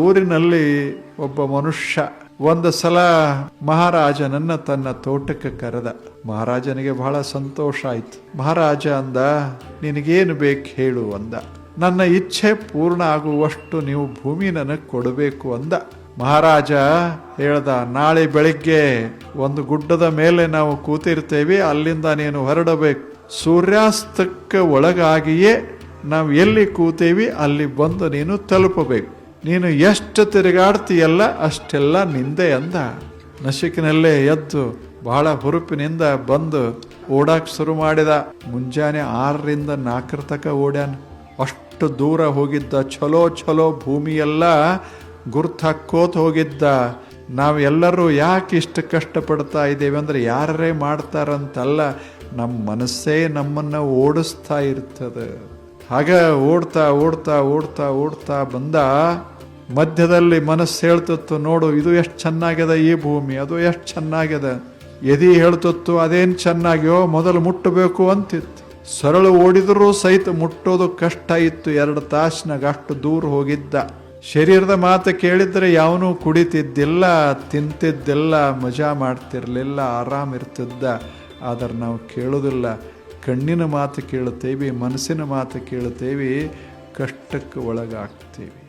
ಊರಿನಲ್ಲಿ ಒಬ್ಬ ಮನುಷ್ಯ, ಒಂದು ಸಲ ಮಹಾರಾಜನನ್ನ ತನ್ನ ತೋಟಕ್ಕೆ ಕರೆದ. ಮಹಾರಾಜನಿಗೆ ಬಹಳ ಸಂತೋಷ ಆಯ್ತು. ಮಹಾರಾಜ ಅಂದ, ನಿನಗೇನು ಬೇಕು ಹೇಳು ಅಂದ. ನನ್ನ ಇಚ್ಛೆ ಪೂರ್ಣ ಆಗುವಷ್ಟು ನೀವು ಭೂಮಿ ನನಗೆ ಕೊಡಬೇಕು ಅಂದ. ಮಹಾರಾಜ ಹೇಳ್ದ, ನಾಳೆ ಬೆಳಿಗ್ಗೆ ಒಂದು ಗುಡ್ಡದ ಮೇಲೆ ನಾವು ಕೂತಿರ್ತೇವೆ. ಅಲ್ಲಿಂದ ನೀನು ಹೊರಡಬೇಕು. ಸೂರ್ಯಾಸ್ತಕ್ಕೆ ಒಳಗಾಗಿಯೇ ನಾವು ಎಲ್ಲಿ ಕೂತೇವಿ, ಅಲ್ಲಿ ಬಂದು ನೀನು ತಲುಪಬೇಕು. ನೀನು ಎಷ್ಟು ತಿರುಗಾಡ್ತೀಯಲ್ಲ ಅಷ್ಟೆಲ್ಲ ನಿಂದೆ ಅಂದ. ನಶಿಕಿನಲ್ಲೇ ಎದ್ದು ಬಹಳ ಹುರುಪಿನಿಂದ ಬಂದು ಓಡಾಕ್ ಶುರು ಮಾಡಿದ. ಮುಂಜಾನೆ ಆರರಿಂದ ನಾಲ್ಕರ ತಕ ಓಡ್ಯಾನ. ಅಷ್ಟು ದೂರ ಹೋಗಿದ್ದ ಚಲೋ ಚಲೋ ಭೂಮಿಯೆಲ್ಲ ಗುರ್ತು ಹಾಕೋತ ಹೋಗಿದ್ದ ನಾವೆಲ್ಲರೂ ಯಾಕೆ ಇಷ್ಟು ಕಷ್ಟಪಡ್ತಾ ಇದ್ದೇವೆ ಅಂದರೆ ಯಾರೇ ಮಾಡ್ತಾರಂತಲ್ಲ ನಮ್ಮ ಮನಸ್ಸೇ ನಮ್ಮನ್ನು ಓಡಿಸ್ತಾ ಇರ್ತದೆ. ಹಾಗ ಓಡ್ತಾ ಓಡ್ತಾ ಓಡ್ತಾ ಓಡ್ತಾ ಬಂದ ಮಧ್ಯದಲ್ಲಿ ಮನಸ್ಸು ಹೇಳ್ತಿತ್ತು, ನೋಡು, ಇದು ಎಷ್ಟು ಚೆನ್ನಾಗಿದೆ ಈ ಭೂಮಿ, ಅದು ಎಷ್ಟು ಚೆನ್ನಾಗಿದೆ. ಎದಿ ಹೇಳ್ತಿತ್ತು, ಅದೇನು ಚೆನ್ನಾಗ್ಯೋ ಮೊದಲು ಮುಟ್ಟಬೇಕು ಅಂತಿತ್ತು. ಸರಳು ಓಡಿದರೂ ಸಹಿತ ಮುಟ್ಟೋದು ಕಷ್ಟ ಇತ್ತು, ಎರಡು ತಾಸಿನಾಗ ಅಷ್ಟು ದೂರ ಹೋಗಿದ್ದ. ಶರೀರದ ಮಾತು ಕೇಳಿದ್ರೆ ಯಾವನೂ ಕುಡಿತಿದ್ದಿಲ್ಲ, ತಿಂತಿದ್ದಿಲ್ಲ, ಮಜಾ ಮಾಡ್ತಿರಲಿಲ್ಲ ಆರಾಮ್ ಇರ್ತಿದ್ದ ಆದ್ರೆ ನಾವು ಕೇಳೋದಿಲ್ಲ. ಕಣ್ಣಿನ ಮಾತು ಕೇಳುತ್ತೇವೆ ಮನಸ್ಸಿನ ಮಾತು ಕೇಳುತ್ತೇವೆ ಕಷ್ಟಕ್ಕೆ ಒಳಗಾಗ್ತೇವೆ.